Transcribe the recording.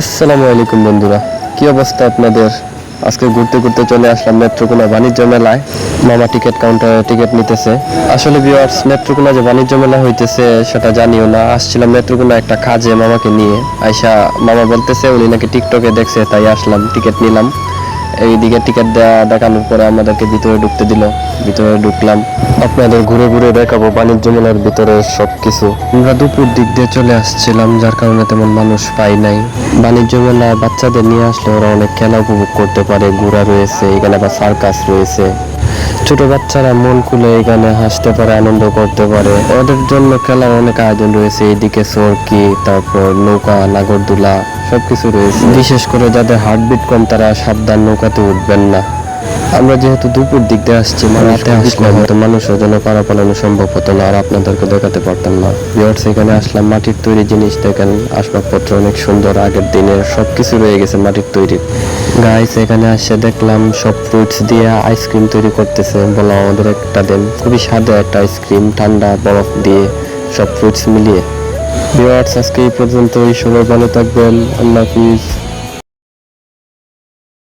আসসালামু আলাইকুম বন্ধুরা, কি অবস্থা আপনাদের? আজকে ঘুরতে ঘুরতে চলে আসলাম নেত্রকোনা বাণিজ্য মেলায়। মামা টিকিট কাউন্টারে টিকিট নিতেছে। আসলে ভিউয়ার্স নেত্রকোনা যে বাণিজ্য মেলা হইতেছে, সেটা জানিও না। আসছিলাম নেত্রকোনা একটা কাজে মামাকে নিয়ে। আয়সা মামা বলতেছে, উনি নাকি টিকটকে দেখছে, তাই আসলাম, টিকিট নিলাম। এইদিকে টিকিট দেখানোর পরে আমাদেরকে ভিতরে ঢুকতে দিল। ভিতরে ঢুকলাম। আপনাদের ঘুরে ঘুরে দেখাবো বাণিজ্য মেলার ভিতরে সব কিছু আমরা দুপুর দিক দিয়ে চলে আসছিলাম, যার কারণে তেমন মানুষ পাই নাই। বাণিজ্য মেলায় বাচ্চাদের নিয়ে আসলে ওরা অনেক খেলা উপভোগ করতে পারে ঘোরা রয়েছে, এখানে আবার সার্কাস রয়েছে। ছোট বাচ্চারা মন খুলে এখানে হাসতে পারে, আনন্দ করতে পারে। ওদের জন্য খেলার অনেক আয়োজন রয়েছে, এদিকে সরকি তারপর নৌকা নাগরদোলা সবকিছু রয়েছে। বিশেষ করে যাদের হার্টবিট কম, তারা সাবধান নৌকাতে উঠবেন না। আমরা যেহেতু দুপুর দিক দিয়ে আসছি রাতে আসলে হয়তো মানুষের জন্য পারা পালানো সম্ভব হতো না আর আপনাদেরকে দেখাতে পারতাম না। বিয়ার্স এখানে আসলাম মাটির তৈরি জিনিস দেখেন আসবাবপত্র অনেক সুন্দর আগের দিনের সব কিছু রয়ে গেছে মাটির তৈরি। গাইস এখানে আসে দেখলাম সব ফ্রুটস দিয়ে আইসক্রিম তৈরি করতেছে বললাম আমাদের একটা দেন। খুবই স্বাদে একটা আইসক্রিম ঠান্ডা বরফ দিয়ে সব ফ্রুটস মিলিয়ে। বিয়ার্স আজকে এই পর্যন্তই সবাই ভালো থাকবেন আল্লাহ হাফিজ।